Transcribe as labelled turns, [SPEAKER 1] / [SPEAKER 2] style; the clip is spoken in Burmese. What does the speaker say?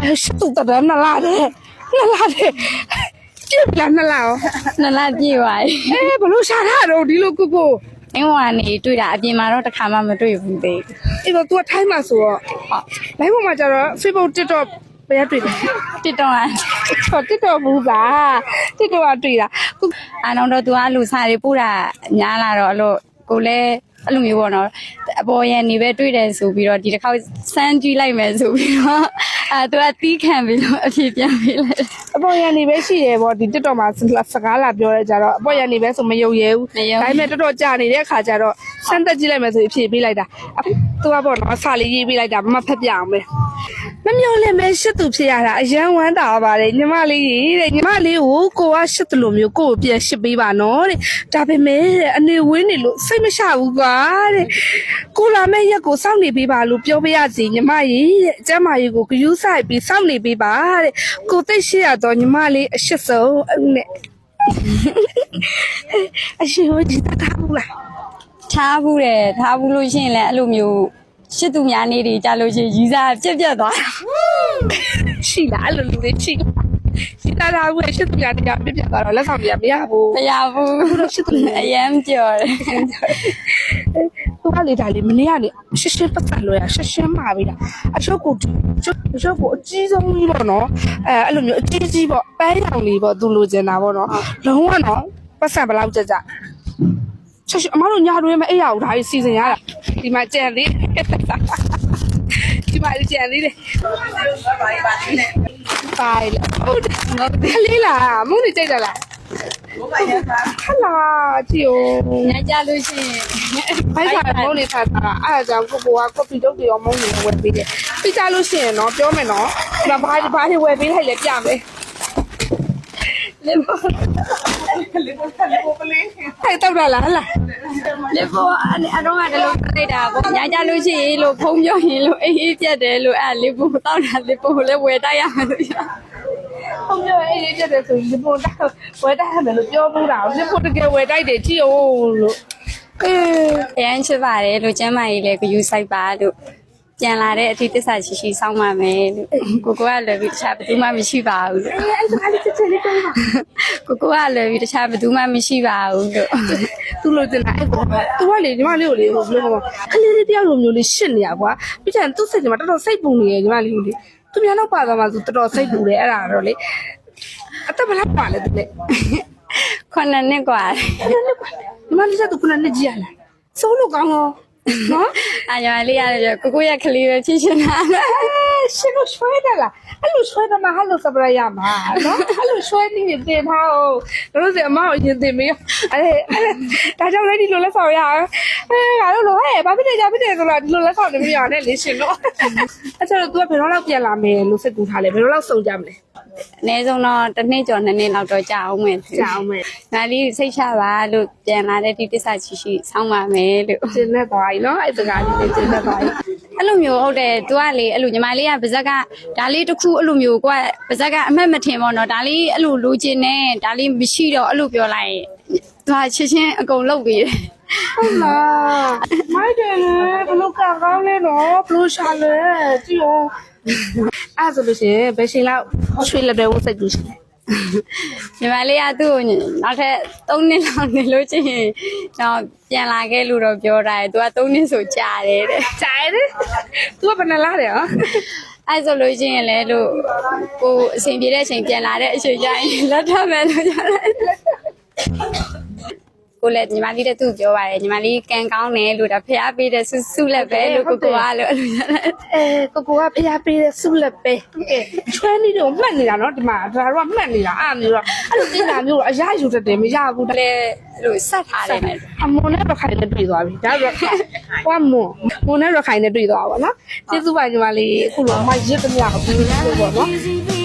[SPEAKER 1] အဲရှစ်တူတရနလာတယ်နလာတယ်ပြစ်လာနလာရော
[SPEAKER 2] နှစ်လပြည့်သွားပြီ
[SPEAKER 1] အဲဘလို့ရှာတာတော့ဒီလိုကိုကို
[SPEAKER 2] အင်းဝါနေတွေ့တာအပြင်မှာတော့တစ်ခါမှမတွေ့ဘူးသေးဘူး
[SPEAKER 1] အေးတော့ तू ထိုင်းမှာဆိုတော့ဟုတ် live ပေါ်မှာကျတော့ Facebook TikTok ဘယ်ရတွေ့လဲ
[SPEAKER 2] တစ်တော့อ่ะ
[SPEAKER 1] ဟော TikTok ဘူးပါ TikTok ကတွေ့တာကို
[SPEAKER 2] အာနောတော့သူကလူစားတွေပို့တာညားလာတော့အဲ့လိုကိုလည်းအဲ့လိုမျိုးပေါ့နော်အပေါ်ရန်နေပဲတွေ့တယ်ဆိုပြီးတော့ဒီတစ်ခေါက်စမ်းကြည့်လိုက်မယ်ဆိုပြီးတော့ အဲသူကတီးခံပြီးတော့အဖြစ်ပြန်ပေးလိုက်တယ်
[SPEAKER 1] အပေါ်ရန်နေပဲရှိတယ်ဗောဒီ TikTok မှာစကားလာပြောရဲကြတော့အပေါ်ရန်နေပဲဆိုမယုံရဲဘူး
[SPEAKER 2] မယုံ
[SPEAKER 1] ဒါပေမဲ့တော်တော်ကြာနေတဲ့အခါကျတော့စမ်းသက်ကြည့်လိုက်မယ်ဆိုရင်ဖြေပေးလိုက်တာ အခု तू ကပေါ့နော်စာလေးရေးပေးလိုက်တာမမဖက်ပြအောင်ပဲမမျော်လင့်မဲရှစ်သူဖြစ်ရတာအရန်ဝမ်းတာပါတယ်ညီမလေးကြီးတဲ့ညီမလေးကိုကိုကရှစ်တလို့မျိုးကိုကိုပြန်ရှစ်ပေးပါနော်တဲ့ဒါပေမဲ့တဲ့အနေဝင်းနေလို့စိတ်မရှဘူးကွာတဲ့ကိုလာမဲ့ရက်ကိုစောင့်နေပေးပါလို့ပြောပေးရစီညီမကြီးတဲ့အကျမ်းမာကြီးကိုဂယူးဆိုင်ပြီးစောင့်နေပေးပါတဲ့ကိုသိရှိရတော့ညီမလေးအရှစ်ဆုံးနဲ့အရှိဟိုဒီတာဘူးလား
[SPEAKER 2] ထားဘူးတယ်ထားဘူးလို့ရှိရင်လည်းအဲ့လိုမျိုး ရှစ်သူများနေတွေကြာလို့ရှိရင်ရီးစားပြက်ပြက်သွားတာ
[SPEAKER 1] ရှိလားအဲ့လိုလူတွေရှိလားရှိတာတာဘူးရှစ်သူများတရားပြပြသွားတော့လက်ဆောင်ပြမရဘူး
[SPEAKER 2] မရဘူး
[SPEAKER 1] အခုတော့ရှစ်သူများ
[SPEAKER 2] အရန်ကြော်တယ်
[SPEAKER 1] သူကလေဒါလေးမနေ့ကနေရှင်းရှင်းပတ်သက်လို့ရရှင်းရှင်းမှာပြီလားအချုပ်ကိုကျုပ်ကျုပ်ကိုအကြီးဆုံးကြီးပေါ့နော်အဲအဲ့လိုမျိုးအကြီးကြီးပေါ့ပန်းရောင်လေးပေါ့သူလိုချင်တာပေါ့နော်လုံးဝနော်ပတ်စံဘယ်လောက်ကြကြ ချက်ရှင်းအမတို့ညာတွင်မအိပ်ရဘူးဒါကြီးစီစဉ်ရတာဒီမှာကြံလေးဒီမှာကြံလေးလေပါလေဟုတ်တယ်နော်ခလေးလားမုန်းနေကြိုက်တာလားဟလာကြည့်ဦး
[SPEAKER 2] ညကြလို့ရှိရင်
[SPEAKER 1] ဘိုက်ကမုန်းနေဖတ်တာအဲ့ဒါကြောင့်ကိုကိုကကော်ပီတုတ်တွေရောမုန်းနေဝယ်ပေးတယ်ပြီးကြလို့ရှိရင်တော့ပြောမယ်နော်ဒါဘာဘာတွေဝယ်ပေးလိုက်လဲပြမယ်
[SPEAKER 2] လေဘော
[SPEAKER 1] အဲ့တောက်တာလားဟလား
[SPEAKER 2] လေဘောအတော့ကတလို့လိုက်တာပေါ့ညကြလို့ရှိရင်လို့ဖုံးပြောရင်လို့အေးအေးပြက်တယ်လို့အဲ့လေဘောတောက်တာလေဘောလည်းဝယ်တိုက်ရမယ်လို့ပြော
[SPEAKER 1] ဟုတ်ပြောအေးအေးပြတ်တယ်ဆိုရင်ဒီပုံတောက်ဝယ်တိုက်ရမယ်လို့ပြောဘူးတာဒီပုံတကယ်ဝယ်တိုက်တယ်ကြည့်အောင်လို့အေး
[SPEAKER 2] အရန်ချစ်ပါတယ်လို့ကျမ်းမာရေးလည်းဂယူဆိုင်ပါလို့ ပြန်လာတဲ့အထိတစ္ဆာရှိရှိစောင်းပါမယ်လို့ကိုကိုကလည်းပြီးတခြားဘယ်သူမှမရှိပါဘူးလို့
[SPEAKER 1] အဲ့ဒါလေးချက်ချက်လေးပြောပါ
[SPEAKER 2] ကိုကိုကလည်းပြီးတခြားဘယ်သူမှမရှိပါဘူးလို့
[SPEAKER 1] သူလို့တင်လာအဲ့ကောင်ကသူကလေညီမလေးကိုလေဟိုဘယ်လိုခေါ်ခလေးလေးတယောက်လိုမျိုးလေးရှစ်နေရကွာပြီးချင်သူ့စိတ်ထဲမှာတော်တော်စိတ်ပူနေရညီမလေးကိုလေသူများတော့ပါသွားမှသူတော်တော်စိတ်ပူတယ်အဲ့ဒါတော့လေအသက်ဘယ်လောက်ပါလဲသူလေ
[SPEAKER 2] ခုနှစ်နှစ်กว่า
[SPEAKER 1] ညီမလေးကသူခုနနှစ်ကြီးရလားစိုးလို့ကောင်းရော နော်
[SPEAKER 2] အာရလေးရတယ်ကိုကိုရဲ့ကလေးပဲချစ်ရှင်တာ
[SPEAKER 1] ရှင်လို့ဆွဲတယ်လားအဲ့လိုဆွဲတယ်မှာဟယ်လိုစပရရမှာနော်အဲ့လိုဆွဲနေနေတင်ထားအောင်တို့စအမကိုရင်တင်မေးအဲ့အဲ့ဒါကြောင့်လည်းဒီလိုလက်ဆောင်ရအောင်အဲငါတို့လိုဟဲ့ဘာဖြစ်နေကြဖြစ်နေဆိုတော့ဒီလိုလက်ဆောင်နေမရနဲ့လေရှင်တော့အဲ့ကျတော့ तू ကဘယ်တော့လောက်ပြန်လာမယ်လို့စိတ်ကူထားလဲဘယ်တော့လောက်စုံကြမလဲ
[SPEAKER 2] အနည်းဆုံးတော့တစ်နှစ်ကျော်နှစ်နှစ်လောက်တော့ကြာအောင်မယ်
[SPEAKER 1] ကြာအောင်မယ်
[SPEAKER 2] ငါလေးစိတ်ချပါလို့ပြန်လာတဲ့ဒီတစ္ဆာရှိရှိစောင်းပါမယ်လို့
[SPEAKER 1] ကျင်းနေသွားပြီနော်အဲ့စကားလေးနဲ့ကျင်းနေသွားပြီ
[SPEAKER 2] အဲ့လိုမျိုးဟုတ်တယ်သူကလေအဲ့လိုညီမလေးကပါဇက်ကဒါလေးတစ်ခုအဲ့လိုမျိုးကိုကပါဇက်ကအမှတ်မထင်ပါတော့ဒါလေးအဲ့လိုလိုချင်နေဒါလေးမရှိတော့အဲ့လိုပြောလိုက်ရင်သူကချစ်ချင်းအကုန်လုပ်ပြီးတယ်
[SPEAKER 1] ဟုတ်လားမိုက်တယ်လေဘလို့ကကောင်းလဲနော်ဘလို့ရှာလဲကြည့်အောင်အဲ့ဆိုလို့ရှိရင်ဘယ်ချိန်လောက်ရွှေလက်တွေဝတ်စိတ်ကြည့်ရှင်
[SPEAKER 2] ညီမလေးကသူ့ကိုနောက်ထပ်3နှစ်လောက်နေလို့ချင်းတော့ပြန်လာခဲ့လို့တော့ပြောတာတယ်သူက3နှစ်ဆိုကြာတယ်တဲ့
[SPEAKER 1] ကြာတယ်သူကဘယ်နှလားတယ်ဟော
[SPEAKER 2] အဲ့ဆိုလို့ချင်းရင်လည်းလို့ကိုအချိန်ပြေတဲ့အချိန်ပြန်လာတဲ့အချိန်ကျရင်လက်ထပ်မယ်လို့ကြားလိုက် ကိုလည်းညီမလေးတဲ့သူ့ပြောပါတယ်ညီမလေးကန်ကောင်းတယ်လို့ဒါဖျားပေးတဲ့ဆုဆုလက်ပဲလို့ကိုကိုကလို့အဲ့လိုကြားလိုက်
[SPEAKER 1] အဲကိုကိုကဖျားပေးတဲ့ဆုလက်ပဲကဲချွဲနေတော့မှတ်နေတာနော်ဒီမှာဒါတော့မှတ်နေတာအဲ့မျိုးတော့အဲ့လိုတင်တာမျိုးတော့အရယူတတ်တယ်မရဘူးဒါ
[SPEAKER 2] လည်းအဲ့လိုဆက်ထားတယ်နဲ့
[SPEAKER 1] အမွန်နဲ့ရခိုင်နဲ့တွေ့သွားပြီဒါတော့ဟွာမွန်မွန်နဲ့ရခိုင်နဲ့တွေ့သွားပါနော်ကျေးဇူးပါညီမလေးအခုလိုမရစ်သမျှကိုပြီးလို့ပေါ့နော်